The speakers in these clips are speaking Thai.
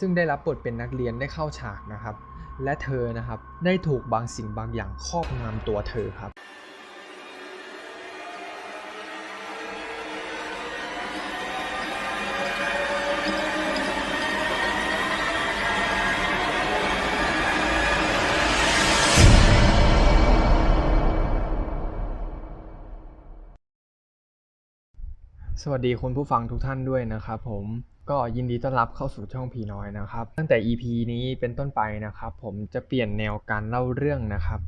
ซึ่งได้รับบทเป็นนักเรียนได้เข้าฉากนะครับ และเธอนะครับได้ถูกบางสิ่งบางอย่างครอบงำตัวเธอครับสวัสดีคุณผู้ฟังทุกท่านด้วยนะครับผม ก็ยินดีต้อนรับเข้าสู่ช่องผีน้อยนะครับ ตั้งแต่ EP นี้เป็นต้นไปนะครับ ผมจะเปลี่ยนแนวการเล่าเรื่องนะครับ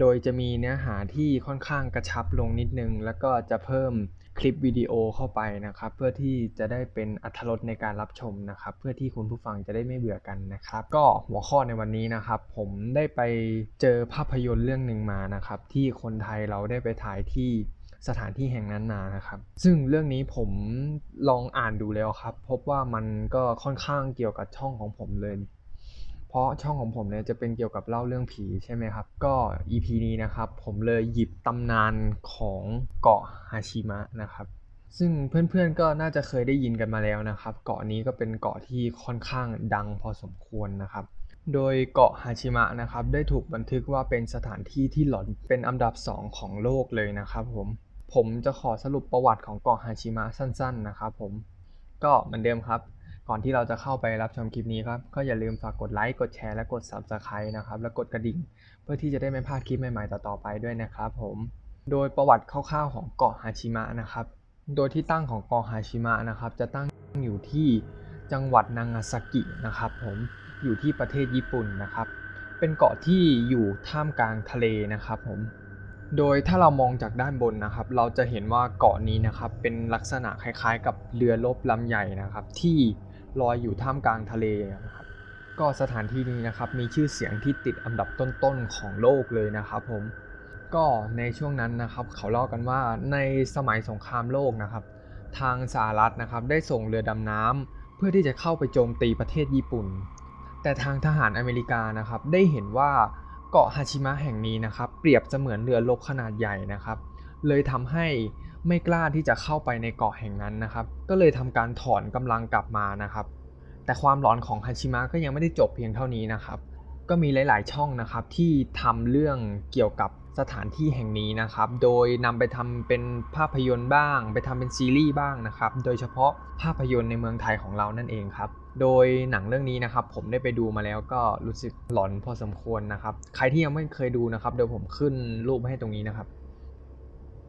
โดยจะมีเนื้อหาที่ค่อนข้างกระชับลงนิดนึง แล้วก็จะเพิ่มคลิปวิดีโอเข้าไปนะครับ เพื่อที่จะได้เป็นอัธรสในการรับชมนะครับ เพื่อที่คุณผู้ฟังจะได้ไม่เบื่อกันนะครับ ก็หัวข้อในวันนี้นะครับ ผมได้ไปเจอภาพยนตร์เรื่องหนึ่งมานะครับ ที่คนไทยเราได้ไปถ่ายที่ สถานที่แห่งนั้นมานะครับ ซึ่งเรื่องนี้ผมลองอ่านดูแล้วครับ พบว่ามันก็ค่อนข้างเกี่ยวกับช่องของผมเลย เพราะช่องของผมเนี่ยจะเป็นเกี่ยวกับเล่าเรื่องผีใช่ไหมครับ ก็ EP นี้นะครับ ผมเลยหยิบตำนานของเกาะฮาชิมะนะครับซึ่งเพื่อนๆก็น่าจะเคยได้ยินกันมาแล้วนะครับ เกาะนี้ก็เป็นเกาะที่ค่อนข้างดังพอสมควรนะครับ โดยเกาะฮาชิมะนะครับ ได้ถูกบันทึกว่าเป็นสถานที่ที่หลอนเป็นอันดับ 2 ของโลกเลยนะครับผม ผมจะขอสรุปประวัติของเกาะฮาชิมะสั้นๆนะครับผม ก็เหมือนเดิมครับ ก่อนที่เราจะเข้าไปรับชมคลิปนี้ครับ ก็อย่าลืมฝากกดไลค์ กดแชร์ และกด Subscribe นะครับ และกดกระดิ่ง เพื่อที่จะได้ไม่พลาดคลิปใหม่ๆ ต่อๆไปด้วยนะครับผม โดยประวัติคร่าวๆของเกาะฮาชิมะนะครับ โดยที่ตั้งของเกาะฮาชิมะนะครับ จะตั้งอยู่ที่จังหวัดนางาซากินะครับผมอยู่ที่ประเทศญี่ปุ่นนะครับ เป็นเกาะที่อยู่ท่ามกลางทะเลนะครับผม โดยถ้าเรามองจากด้านบนนะครับ เราจะเห็นว่าเกาะนี้นะครับเป็นลักษณะคล้ายๆ กับเรือรบลำใหญ่นะครับ ที่ลอยอยู่ท่ามกลางทะเลนะครับก็สถานที่นี้นะครับมีชื่อเสียงที่ติดอันดับต้นๆของโลกเลยนะครับผมก็ในช่วงนั้นนะครับเขาเล่ากันว่าในสมัยสงครามโลกนะครับ ทางสหรัฐนะครับได้ส่งเรือดำน้ำเพื่อที่จะเข้าไปโจมตีประเทศญี่ปุ่น แต่ทางทหารอเมริกานะครับได้เห็นว่า กาะฮาชิมะแห่งนี้นะครับ เปรียบเสมือนเรือรบขนาดใหญ่นะครับ เลยทำให้ไม่กล้าที่จะเข้าไปในเกาะแห่งนั้นนะครับ ก็เลยทำการถอนกำลังกลับมานะครับ แต่ความร้อนของฮาชิมะก็ยังไม่ได้จบเพียงเท่านี้นะครับ ก็มีหลาย ๆ ช่องนะครับที่ทำเรื่องเกี่ยวกับสถานที่แห่งนี้นะครับ โดยนำไปทำเป็นภาพยนตร์บ้าง ไปทำเป็นซีรีส์บ้างนะครับ โดยเฉพาะภาพยนตร์ในเมืองไทยของเรานั่นเองครับ โดยหนังเรื่องนี้นะครับ ผมได้ไปดูมาแล้วก็รู้สึกหลอนพอสมควรนะครับ ใครที่ยังไม่เคยดูนะครับ เดี๋ยวผมขึ้นรูปให้ตรงนี้นะครับ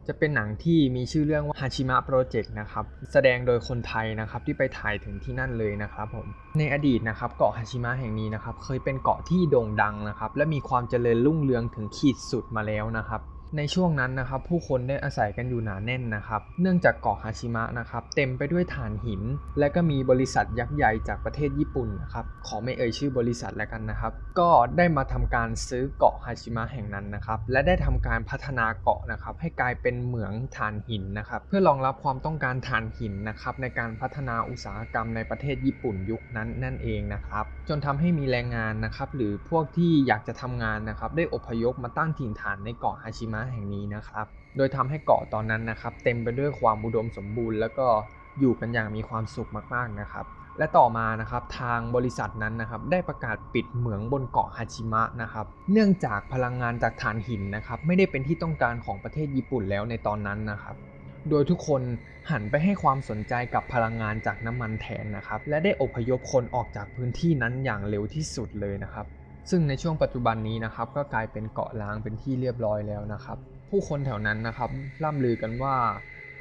จะเป็นหนังที่มีชื่อเรื่องว่าฮาชิมะโปรเจกต์นะครับ แสดงโดยคนไทยนะครับที่ไปถ่ายถึงที่นั่นเลยนะครับผม ในอดีตนะครับเกาะฮาชิมะแห่งนี้นะครับเคยเป็นเกาะที่โด่งดังนะครับและมีความเจริญรุ่งเรืองถึงขีดสุดมาแล้วนะครับ ในช่วงนั้นนะครับผู้คนได้อาศัยกันอยู่หนาแน่นนะครับ เนื่องจากเกาะฮาชิมะนะครับเต็มไปด้วยถ่านหิน และก็มีบริษัทยักษ์ใหญ่จากประเทศญี่ปุ่นนะครับขอไม่เอ่ยชื่อบริษัทแล้วกันนะครับ ก็ได้มาทำการซื้อเกาะฮาชิมะแห่งนั้นนะครับและได้ทำการพัฒนาเกาะนะครับให้กลายเป็นเหมืองถ่านหินนะครับเพื่อรองรับความต้องการถ่านหินนะครับในการพัฒนาอุตสาหกรรมในประเทศญี่ปุ่นยุคนั้นนั่นเองนะครับจนทำให้มีแรงงานนะครับหรือพวกที่อยากจะทำงานนะครับได้อพยพมาตั้งถิ่นฐานในเกาะฮาชิมะแห่งนี้นะครับ โดยทำให้เกาะตอนนั้นนะครับ เต็มไปด้วยความอุดมสมบูรณ์ แล้วก็อยู่กันอย่างมีความสุขมากๆนะครับ และต่อมานะครับทางบริษัทนั้นนะครับ ได้ประกาศปิดเหมืองบนเกาะฮาชิมะนะครับ เนื่องจากพลังงานจากถ่านหินนะครับ ไม่ได้เป็นที่ต้องการของประเทศญี่ปุ่นแล้วในตอนนั้นนะครับโดยทุกคนหันไปให้ความสนใจกับพลังงานจากน้ำมันแทนนะครับ และได้อพยพคนออกจากพื้นที่นั้นอย่างเร็วที่สุดเลยนะครับ ซึ่งในช่วงปัจจุบันนี้นะครับก็กลายเป็นเกาะล้างเป็นที่เรียบร้อยแล้วนะครับ ผู้คนแถวนั้นนะครับ ล่ำลือกันว่า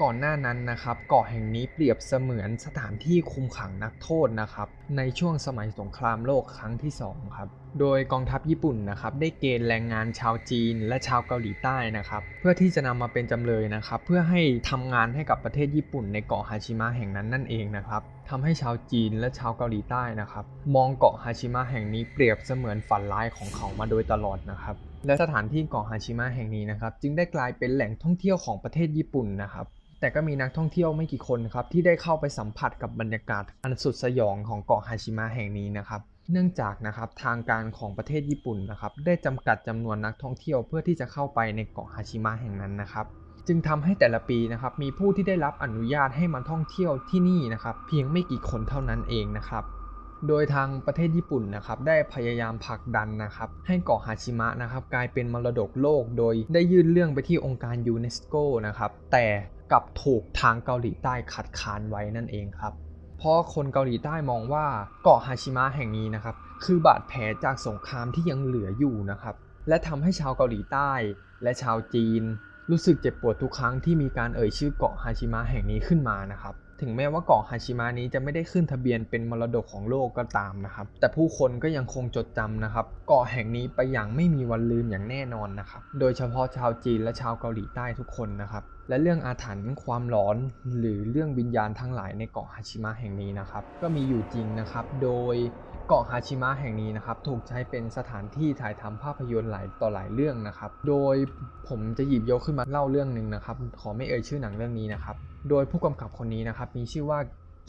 ก่อนหน้านั้นนะครับเกาะแห่งนี้เปรียบเสมือนสถานที่คุมขังนักโทษนะครับในช่วงสมัยสงครามโลกครั้งที่สองครับโดยกองทัพญี่ปุ่นนะครับได้เกณฑ์แรงงานชาวจีนและชาวเกาหลีใต้นะครับเพื่อที่จะนำมาเป็นจำเลยนะครับเพื่อให้ทำงานให้กับประเทศญี่ปุ่นในเกาะฮาชิมะแห่งนั้นนั่นเองนะครับทำให้ชาวจีนและชาวเกาหลีใต้นะครับมองเกาะฮาชิมะแห่งนี้เปรียบเสมือนฝันร้ายของเขามาโดยตลอดนะครับและสถานที่เกาะฮาชิมะแห่งนี้นะครับจึงได้กลายเป็นแหล่งท่องเที่ยวของประเทศญี่ปุ่นนะครับ แต่ก็มีนักท่องเที่ยวไม่กี่คนครับที่ได้เข้าไปสัมผัสกับบรรยากาศอันสุดสยองของเกาะฮาชิมะแห่งนี้นะครับ เนื่องจากนะครับทางการของประเทศญี่ปุ่นนะครับได้จำกัดจำนวนนักท่องเที่ยวเพื่อที่จะเข้าไปในเกาะฮาชิมะแห่งนั้นนะครับ จึงทำให้แต่ละปีนะครับมีผู้ที่ได้รับอนุญาตให้มาท่องเที่ยวที่นี่นะครับเพียงไม่กี่คนเท่านั้นเองนะครับ โดยทางประเทศญี่ปุ่นนะครับได้พยายามผลักดันนะครับให้เกาะฮาชิมะนะครับกลายเป็นมรดกโลก โดยได้ยื่นเรื่องไปที่องค์การยูเนสโกนะครับแต่กลับถูกทางเกาหลีใต้ขัดขานไว้นั่นเองครับ เพราะคนเกาหลีใต้มองว่าเกาะฮาชิมะแห่งนี้นะครับคือบาดแผลจากสงครามที่ยังเหลืออยู่นะครับและทำให้ชาวเกาหลีใต้และชาวจีน รู้สึกเจ็บปวดทุกครั้งที่มีการเอ่ยชื่อเกาะฮาชิมะแห่งนี้ขึ้นมานะครับ ถึงแม้ว่าเกาะฮาชิมะนี้จะไม่ได้ขึ้นทะเบียนเป็นมรดกของโลกก็ตามนะครับ แต่ผู้คนก็ยังคงจดจำนะครับ เกาะแห่งนี้ไปอย่างไม่มีวันลืมอย่างแน่นอนนะครับ โดยเฉพาะชาวจีนและชาวเกาหลีใต้ทุกคนนะครับ และเรื่องอาถรรพ์ความหลอน หรือเรื่องวิญญาณทั้งหลายในเกาะฮาชิมะแห่งนี้นะครับ ก็มีอยู่จริงนะครับ โดยเกาะฮาชิมะแห่งนี้นะครับถูกใช้เป็นสถานที่ถ่ายทำภาพยนตร์หลายต่อหลายเรื่องนะครับ โดยผมจะหยิบยกขึ้นมาเล่าเรื่องหนึ่งนะครับ ขอไม่เอ่ยชื่อหนังเรื่องนี้นะครับ โดยผู้กำกับคนนี้นะครับมีชื่อว่า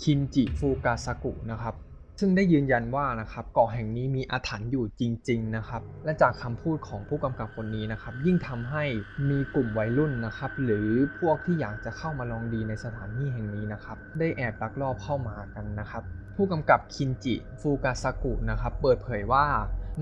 คินจิฟูกาซากุนะครับซึ่งได้ยืนยันว่านะครับเกาะแห่งนี้มีอาถรรพ์อยู่จริง ๆนะครับ และจากคำพูดของผู้กำกับคนนี้นะครับ ยิ่งทำให้มีกลุ่มวัยรุ่นนะครับ หรือพวกที่อยากจะเข้ามาลองดีในสถานที่แห่งนี้นะครับ ได้แอบลักลอบเข้ามากันนะครับ ผู้กำกับคินจิฟูกาซากุนะครับ เปิดเผยว่า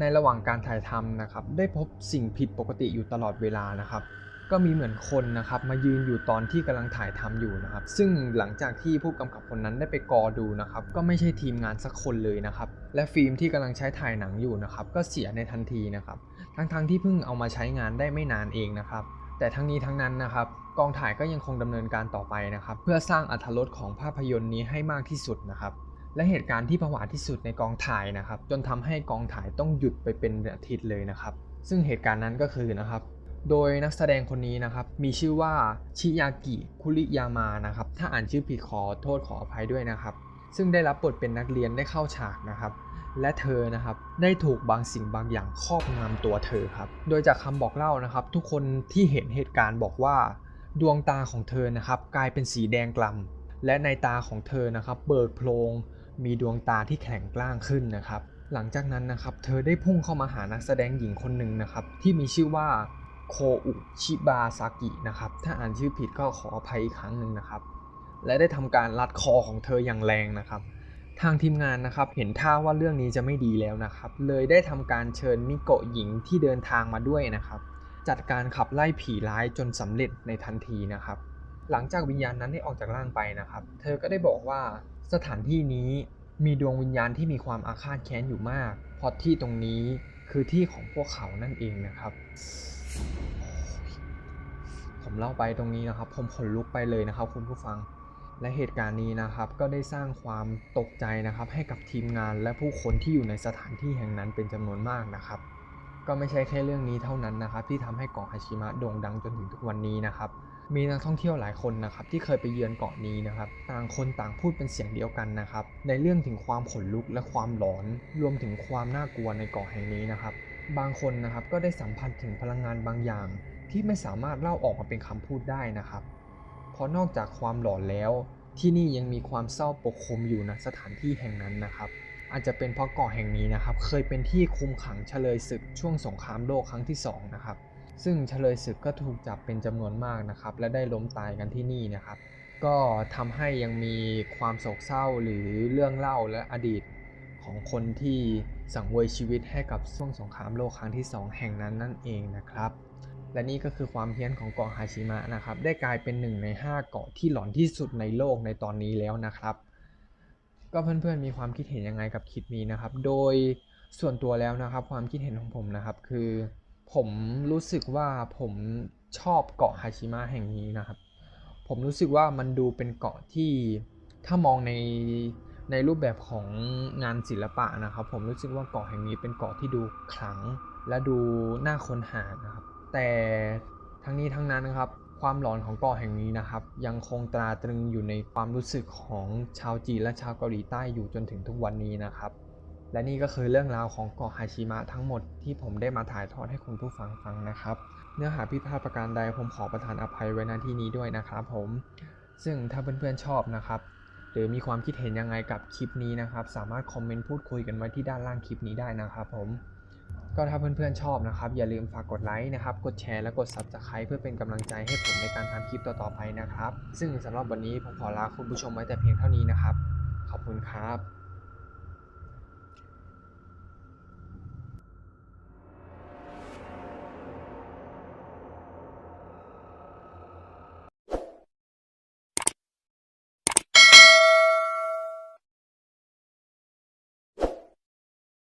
ในระหว่างการถ่ายทำนะครับ ได้พบสิ่งผิดปกติอยู่ตลอดเวลานะครับ ก็มีเหมือนคนนะครับมายืนอยู่ตอนที่กำลังถ่ายทำอยู่นะครับ ซึ่งหลังจากที่ผู้กำกับคนนั้นได้ไปกอดูนะครับ ก็ไม่ใช่ทีมงานสักคนเลยนะครับ และฟิล์มที่กำลังใช้ถ่ายหนังอยู่นะครับ ก็เสียในทันทีนะครับ ทั้งๆทที่เพิ่งเอามาใช้งานได้ไม่นานเองนะครับ แต่ทั้งนี้ทั้งนั้นนะครับกองถ่ายก็ยังคงดำเนินการต่อไปนะครับ เพื่อสร้างอรรถรสของภาพยนตร์นี้ให้มากที่สุดนะครับ และเหตุการณ์ที่ผวาที่สุดในกองถ่ายนะครับ จนทำให้กองถ่ายต้องหยุดไปเป็นอาทิตย์เลยนะครับ ซึ่งเหตุการณ์นั้นก็คือนะครับ โดยนักแสดงคนนี้นะครับ มีชื่อว่าชิยากิคุริยามานะครับ ถ้าอ่านชื่อผิดขอโทษขออภัยด้วยนะครับ ซึ่งได้รับบทเป็นนักเรียนได้เข้าฉากนะครับ และเธอนะครับได้ถูกบางสิ่งบางอย่างครอบงำตัวเธอครับ โดยจากคำบอกเล่านะครับ ทุกคนที่เห็นเหตุการณ์บอกว่า ดวงตาของเธอนะครับ กลายเป็นสีแดงกล่ำและในตาของเธอนะครับ เบิกโพลงมีดวงตาที่แข็งกล้างขึ้นนะครับหลังจากนั้นนะครับ เธอได้พุ่งเข้ามาหานักแสดงหญิงคนหนึ่งนะครับ ที่มีชื่อว่า โคอุชิบาซากินะครับ ถ้าอ่านชื่อผิดก็ขออภัยอีกครั้งหนึ่งนะครับ และได้ทำการรัดคอของเธออย่างแรงนะครับ ทางทีมงานนะครับเห็นท่าว่าเรื่องนี้จะไม่ดีแล้วนะครับ เลยได้ทำการเชิญมิโกะหญิงที่เดินทางมาด้วยนะครับ จัดการขับไล่ผีร้ายจนสำเร็จในทันทีนะครับ หลังจากวิญญาณนั้นได้ออกจากร่างไปนะครับ เธอก็ได้บอกว่าสถานที่นี้มีดวงวิญญาณที่มีความอาฆาตแค้นอยู่มากเพราะที่ตรงนี้คือที่ของพวกเขานั่นเองนะครับ ผมเล่าไปตรงนี้นะครับ ผมขนลุกไปเลยนะครับ คุณผู้ฟัง และเหตุการณ์นี้นะครับก็ได้สร้างความตกใจนะครับ ให้กับทีมงานและผู้คนที่อยู่ในสถานที่แห่งนั้นเป็นจำนวนมากนะครับ ก็ไม่ใช่แค่เรื่องนี้เท่านั้นนะครับ ที่ทำให้เกาะฮาชิมะโด่งดังจนถึงทุกวันนี้นะครับมีนักท่องเที่ยวหลายคนนะครับที่เคยไปเยือนเกาะนี้นะครับ ต่างคนต่างพูดเป็นเสียงเดียวกันนะครับ ในเรื่องถึงความขนลุกและความหลอน รวมถึงความน่ากลัวในเกาะแห่งนี้นะครับ บางคนนะครับก็ได้สัมผัสถึงพลังงานบางอย่าง ที่ไม่สามารถเล่าออกมาเป็นคำพูดได้นะครับ เพราะนอกจากความหลอนแล้ว ที่นี่ยังมีความเศร้าปกคลุมอยู่ณสถานที่แห่งนั้นนะครับ อาจจะเป็นเพราะเกาะแห่งนี้นะครับ เคยเป็นที่คุมขังเฉลยศึกช่วงสงครามโลกครั้งที่สองนะครับซึ่งเฉลยศึกก็ถูกจับเป็นจำนวนมากนะครับ และได้ล้มตายกันที่นี่นะครับ ก็ทำให้ยังมีความโศกเศร้าหรือเรื่องเล่าและอดีต ของคนที่สังเวยชีวิตให้กับช่วงสงครามโลกครั้งที่ 2 แห่งนั้นนั่นเองนะครับ และนี่ก็คือความเฮี้ยนของเกาะฮาชิมะนะครับ ได้กลายเป็นหนึ่งใน 5 เกาะที่หลอนที่สุดในโลกในตอนนี้แล้วนะครับ ก็เพื่อนๆมีความคิดเห็นยังไงกับคลิปนี้นะครับ โดยส่วนตัวแล้วนะครับ ความคิดเห็นของผมนะครับ คือผมรู้สึกว่าผมชอบเกาะฮาชิมะแห่งนี้นะครับ ผมรู้สึกว่ามันดูเป็นเกาะที่ถ้ามองใน ในรูปแบบของงานศิลปะนะครับ ผมรู้สึกว่าเกาะแห่งนี้เป็นเกาะที่ดูขลัง และดูน่าค้นหานะครับ แต่ทั้งนี้ทั้งนั้นนะครับ ความหลอนของเกาะแห่งนี้นะครับ ยังคงตราตรึงอยู่ในความรู้สึกของชาวจีนและชาวเกาหลีใต้อยู่จนถึงทุกวันนี้นะครับ และนี่ก็คือเรื่องราวของเกาะฮาชิมะทั้งหมดที่ผมได้มาถ่ายทอดให้คุณผู้ฟังฟังนะครับ เนื้อหาผิพาดประการใดผมขอประทานอภัยไว้ณที่นี้ด้วยนะครับ ผม ซึ่งถ้าเพื่อนๆชอบนะครับ หรือมีความคิดเห็นยังไงกับคลิปนี้นะครับ สามารถคอมเมนต์พูดคุยกันไว้ที่ด้านล่างคลิปนี้ได้นะครับผมก็ถ้าเพื่อนๆชอบนะครับ อย่าลืมฝากกดไลค์นะครับ กดแชร์และกด Subscribe เพื่อเป็นกำลังใจให้ผมในการทำคลิปต่อๆไปนะครับ ซึ่งสำหรับวันนี้ผมขอลาคุณผู้ชมไว้แต่เพียงเท่านี้นะครับ ขอบคุณครับ